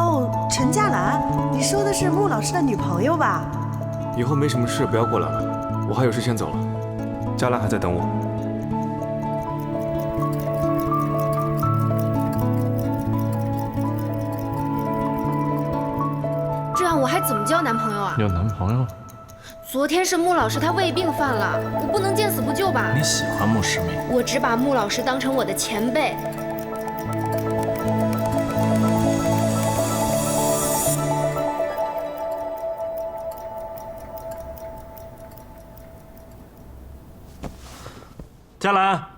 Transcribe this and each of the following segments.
哦，陈佳兰，你说的是穆老师的女朋友吧？以后没什么事不要过来了，我还有事先走了。佳兰还在等我。这样我还怎么交男朋友啊？有男朋友？昨天是穆老师他胃病犯了，我不能见死不救吧？你喜欢穆世明？我只把穆老师当成我的前辈。佳兰。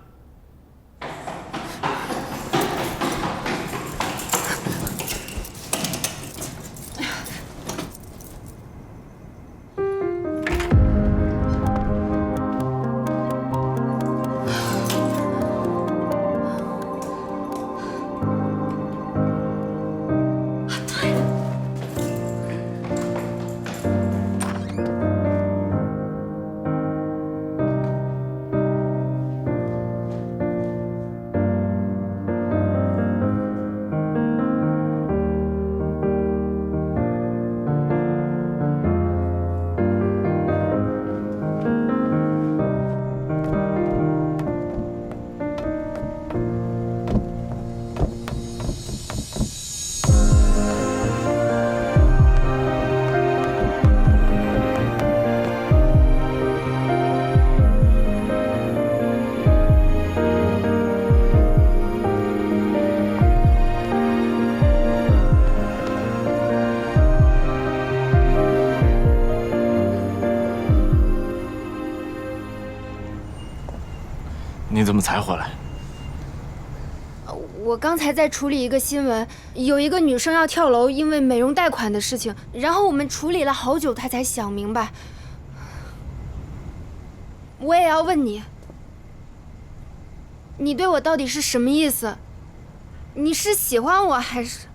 你怎么才回来？我刚才在处理一个新闻，有一个女生要跳楼，因为美容贷款的事情，然后我们处理了好久，她才想明白。我也要问你，你对我到底是什么意思？你是喜欢我还是？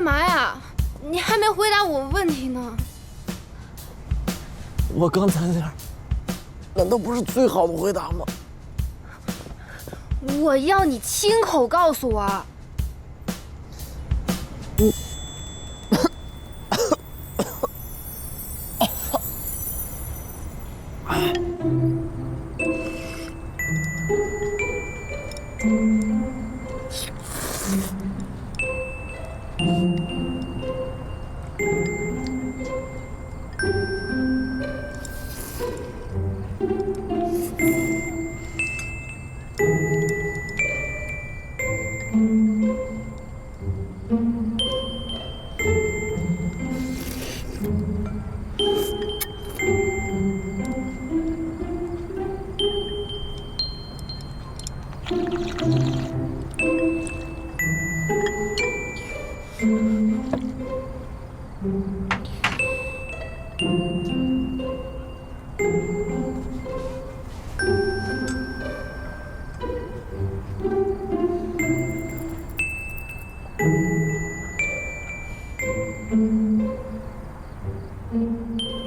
干嘛呀？你还没回答我问题呢。我刚才那样，难道不是最好的回答吗？我要你亲口告诉我。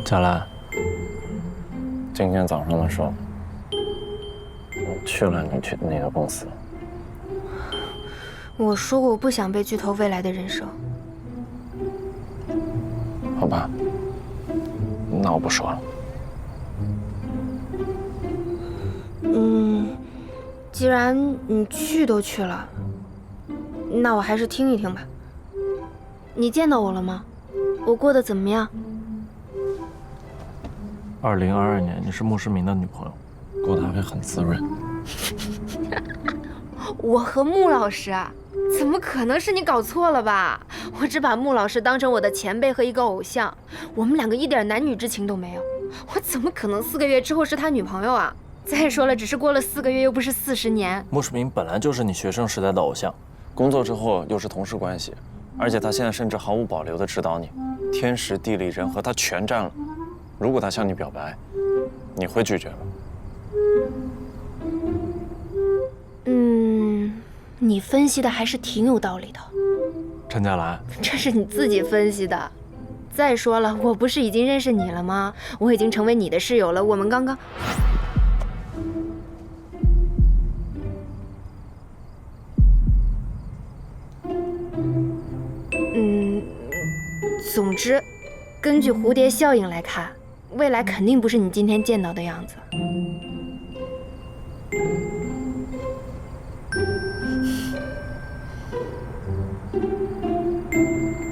佳兰，今天早上的时候，我去了你去的那个公司。我说过我不想被剧透未来的人生。好吧，那我不说了。嗯，既然你去都去了，那我还是听一听吧。你见到我了吗？我过得怎么样？二零二二年，你是穆世民的女朋友，过得还会很滋润。我和穆老师啊，怎么可能是你搞错了吧？我只把穆老师当成我的前辈和一个偶像，我们两个一点男女之情都没有，我怎么可能四个月之后是他女朋友啊？再说了，只是过了四个月，又不是四十年。穆世明本来就是你学生时代的偶像，工作之后又是同事关系，而且他现在甚至毫无保留地指导你，天时地利人和他全占了。如果他向你表白，你会拒绝吗？嗯，你分析的还是挺有道理的，陈佳兰，这是你自己分析的。再说了，我不是已经认识你了吗？我已经成为你的室友了。我们刚刚……嗯，总之，根据蝴蝶效应来看，未来肯定不是你今天见到的样子。